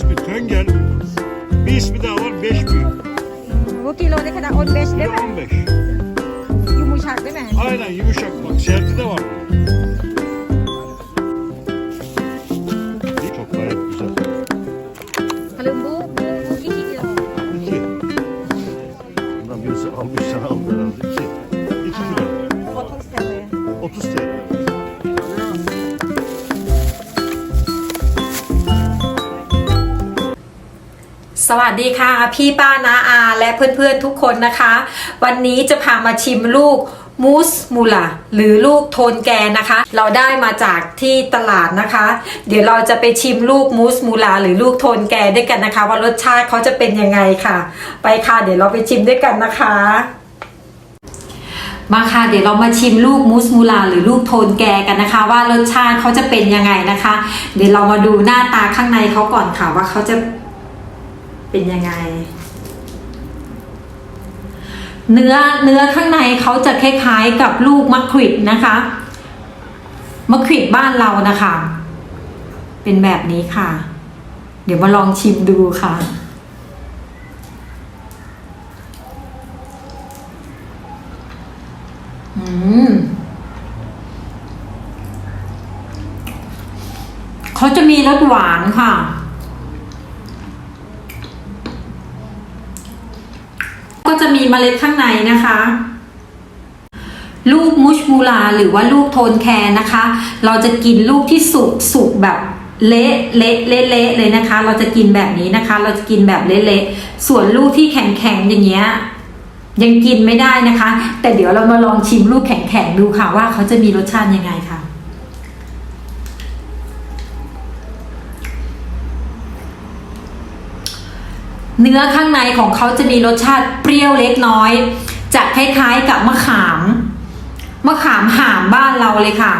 ismi Töngel. Bir ismi daha var beş büyük. Bu kilo ne kadar? 15 değil mi? 15. Yumuşak değil mi? Aynen yumuşak bak. Serti de var. Çok gayet güzel. Kalın bu, bu, bu 2 kilo. İki. Bundan birisi almış sana aldı สวัสดีค่ะ พี่ป้านาอา และเพื่อนๆทุกคนนะคะ วันนี้จะพามาชิมลูกมูสมูลาหรือลูกโทนแกนะคะ เราได้มาจากที่ตลาดนะคะ เดี๋ยวเราจะไปชิมลูกมูสมูลาหรือลูกโทนแกด้วยกันนะคะ ว่ารสชาติเขาจะเป็นยังไงค่ะ ไปค่ะ เดี๋ยวเราไปชิมด้วยกันนะคะมาค่ะเดี๋ยวเรามาชิมลูกมูสมูลาหรือลูกโทนแกกันนะคะ ว่ารสชาติเขาจะเป็นยังไงนะคะ เดี๋ยวเรามาดูหน้าตาข้างในเขาก่อนค่ะว่าเขาจะ เป็นยังไง เนื้อเนื้อข้างในเขาจะคล้ายๆกับลูกมะขวิดนะคะมะขวิดบ้านเรานะคะ เป็นแบบนี้ค่ะ เดี๋ยวมาลองชิมดูค่ะอืมเขาจะมีรสหวานค่ะ ก็จะ มีเมล็ดข้างในนะคะ ลูกมุชมูลาหรือว่าลูกโทนแคนนะคะ เราจะกินลูกที่สุกสุกแบบเละเละเละเละเลยนะคะ เราจะกินแบบนี้นะคะ เราจะกินแบบเละเละส่วนลูกที่แข็งแข็งอย่างเงี้ยยังกินไม่ได้นะคะ แต่เดี๋ยวเรามาลองชิมลูกแข็งแข็งๆดูค่ะว่าเขาจะมีรสชาติยังไงค่ะ เนื้อข้างในของเขาจะมีรสชาติเปรี้ยวเล็กน้อย จะคล้ายๆกับมะขาม มะขามหามบ้านเราเลยค่ะ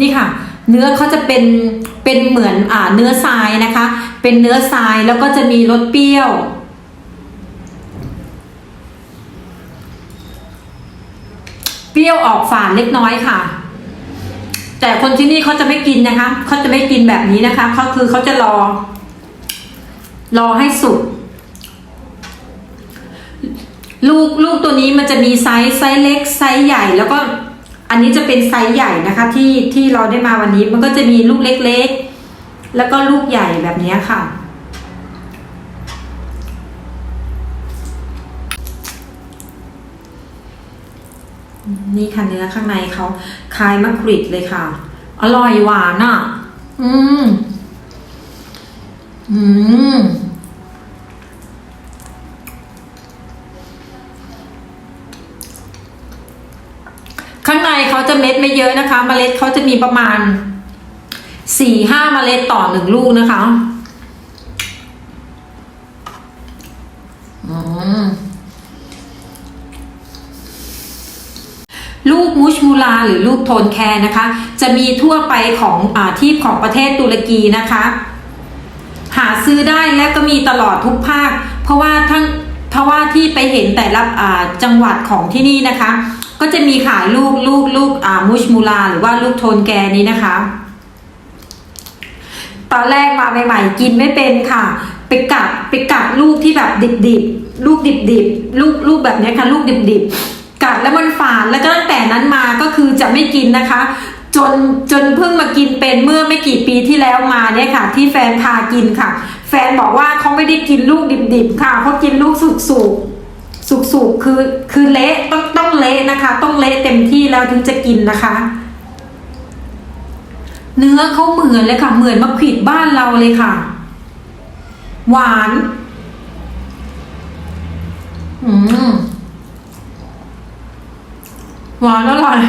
นี่ค่ะ เนื้อเขาจะเป็นเป็นเหมือนอ่าเนื้อทรายนะคะ เป็นเนื้อทรายแล้วก็จะมีรสเปรี้ยวเปรี้ยวออกฝาดเล็กน้อยค่ะ แต่คนที่นี่เขาจะไม่กินนะคะเขาจะไม่กินแบบนี้นะคะเขาคือเขาจะรอรอให้สุก ลูกลูกตัวนี้มันจะมีไซส์ไซส์เล็กไซส์ใหญ่ แล้วก็อันนี้จะเป็นไซส์ใหญ่นะคะที่ที่เราได้มาวันนี้มันก็จะมีลูกเล็กๆ แล้วก็ลูกใหญ่แบบนี้ค่ะ นี่ค่ะเนื้อข้างในเขาคล้ายมะกริดเลยค่ะ อร่อยหวานอะ อืม อืม ข้างใน เม็ดไม่เยอะนะคะเมล็ดเขาจะมีประมาณสี่ห้าเมล็ดต่อหนึ่งลูกนะคะลูกมุชมูลาหรือลูกโทนแคร์นะคะ จะมีทั่วไปของอาที่ของประเทศตุรกีนะคะ หาซื้อได้และก็มีตลอดทุกภาค เพราะว่าทั้งเพราะว่าที่ไปเห็นแต่ละจังหวัดของที่นี่นะคะ ก็จะมีขายลูกลูกลูกอ่ามุชมูลาหรือว่าลูกโทนแกนี้นะคะ ตอนแรกมาใหม่ๆกินไม่เป็นค่ะ ไปกัดไปกัดลูกที่แบบดิบๆ ลูกดิบๆ ลูกลูกแบบนี้ค่ะลูกดิบๆ กัดแล้วมันฝาดแล้วก็ตั้งแต่นั้นมาก็คือจะไม่กินนะคะจนจนเพิ่งมากินเป็นเมื่อไม่กี่ปีที่แล้วมาเนี่ยค่ะ ที่แฟนพากินค่ะ แฟนบอกว่าเขาไม่ได้กินลูกดิบๆค่ะเขากินลูกสุกๆ สุกๆคือคือเละต้องต้องเละนะคะ ต้องเละเต็มที่แล้วถึงจะกินนะคะ เนื้อเขาเหมือนเลยค่ะ เหมือนมะขวิดบ้านเราเลยค่ะ หวานอืมหวานอร่อย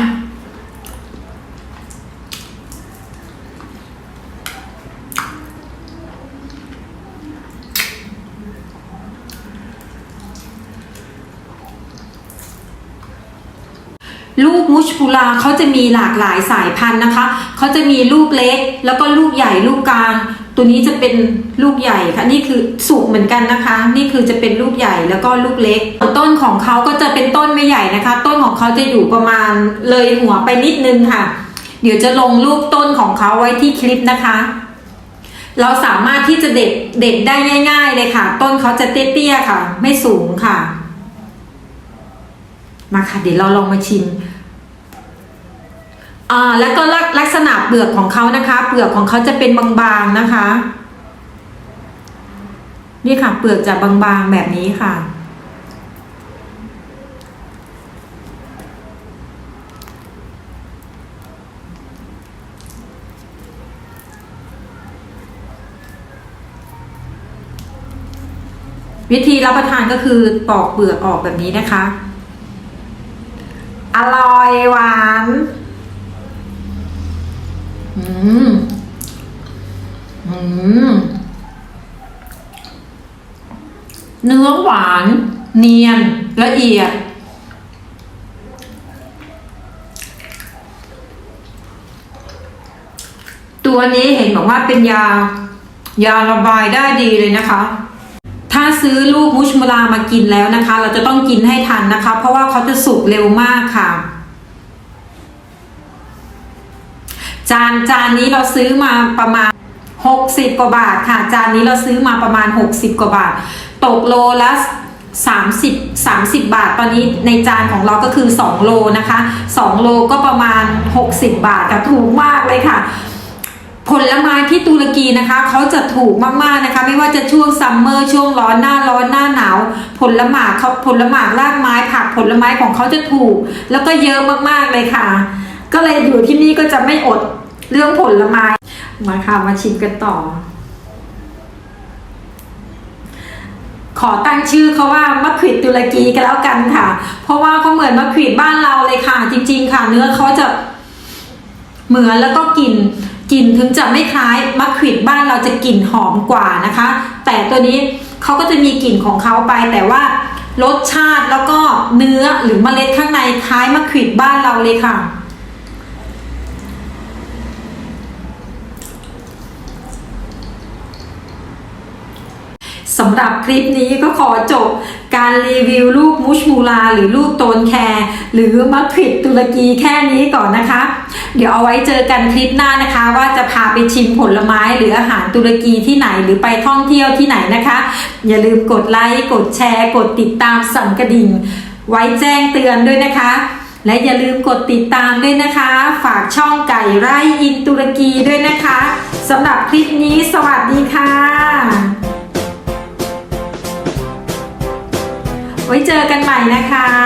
ลูกมุชพูลาเขาจะมีหลากหลายสายพันธุ์นะคะ เขาจะมีลูกเล็ก แล้วก็ลูกใหญ่ลูกกลาง ตัวนี้จะเป็นลูกใหญ่ค่ะ นี่คือสุกเหมือนกันนะคะ นี่คือจะเป็นลูกใหญ่แล้วก็ลูกเล็ก ต้นของเขาก็จะเป็นต้นไม่ใหญ่นะคะ ต้นของเขาจะอยู่ประมาณเลยหัวไปนิดนึงค่ะ เดี๋ยวจะลงรูปต้นของเขาไว้ที่คลิปนะคะ เราสามารถที่จะเด็ดเด็ดได้ง่าย ๆ เลยค่ะ ต้นเขาจะเตี้ยๆค่ะ ไม่สูงค่ะ มาค่ะเดี๋ยวเราลองมาชิมอ่าแล้วก็ลักลักษณะเปลือกของเขานะคะ เปลือกของเขาจะเป็นบางๆนะคะ นี่ค่ะ เปลือกจะบางๆแบบนี้ค่ะ วิธีรับประทานก็คือปอกเปลือกออกแบบนี้นะคะ อร่อยหวาน อืม อืม เนื้อหวาน เนียน ละเอียด ตัวนี้เห็นบอกว่าเป็นยา ยาระบายได้ดีเลยนะคะ ซื้อลูกมุชมลามากินแล้วนะคะ เราจะต้องกินให้ทันนะคะ เพราะว่าเขาจะสุกเร็วมากค่ะ จานจานนี้เราซื้อมาประมาณ 60 กว่าบาทค่ะ จานนี้เราซื้อมาประมาณ 60 กว่าบาท ตกโลละ30 30 บาท ตอนนี้ในจานของเราก็คือ 2 โลนะคะ 2 โลก็ประมาณ 60 บาทค่ะถูกมากเลยค่ะ ผลไม้ที่ตุรกีนะคะเขาจะถูกมากๆนะคะ ไม่ว่าจะช่วงซัมเมอร์ช่วงร้อนหน้าร้อนหน้าหนาว ผลไม้เขาผลไม้รากไม้ผักผลไม้ของเขาจะถูก แล้วก็เยอะมากๆเลยค่ะ ก็เลยอยู่ที่นี่ก็จะไม่อดเรื่องผลไม้มาค่ะมาชิมกันต่อ ขอตั้งชื่อเขาว่ามะขวิดตุรกีกันแล้วกันค่ะ เพราะว่าเขาเหมือนมะขวิดบ้านเราเลยค่ะ จริง ๆ ค่ะ เนื้อเขาจะเหมือนแล้วก็กลิ่น กลิ่นถึงจะไม่คล้ายมะขวิดบ้านเราจะกลิ่นหอมกว่านะคะ แต่ตัวนี้เขาก็จะมีกลิ่นของเขาไปแต่ว่ารสชาติแล้วก็เนื้อหรือเมล็ดข้างในคล้ายมะขวิดบ้านเราเลยค่ะ สำหรับคลิปนี้ก็ขอจบการรีวิวลูกมุชมูลา หรือลูกโตนแคร์หรือมะขวิดตุรกีแค่นี้ก่อนนะคะ เดี๋ยวเอาไว้เจอกันคลิปหน้านะคะ ว่าจะพาไปชิมผลไม้หรืออาหารตุรกีที่ไหนหรือไปท่องเที่ยวที่ไหนนะคะ อย่าลืมกดไลค์กดแชร์ กดติดตามสั่นกระดิ่ง ไว้แจ้งเตือนด้วยนะคะ และอย่าลืมกดติดตามด้วยนะคะ ฝากช่องไก่ไร่อินตุรกีด้วยนะคะสำหรับคลิปนี้สวัสดีค่ะ ไว้เจอกันใหม่นะคะ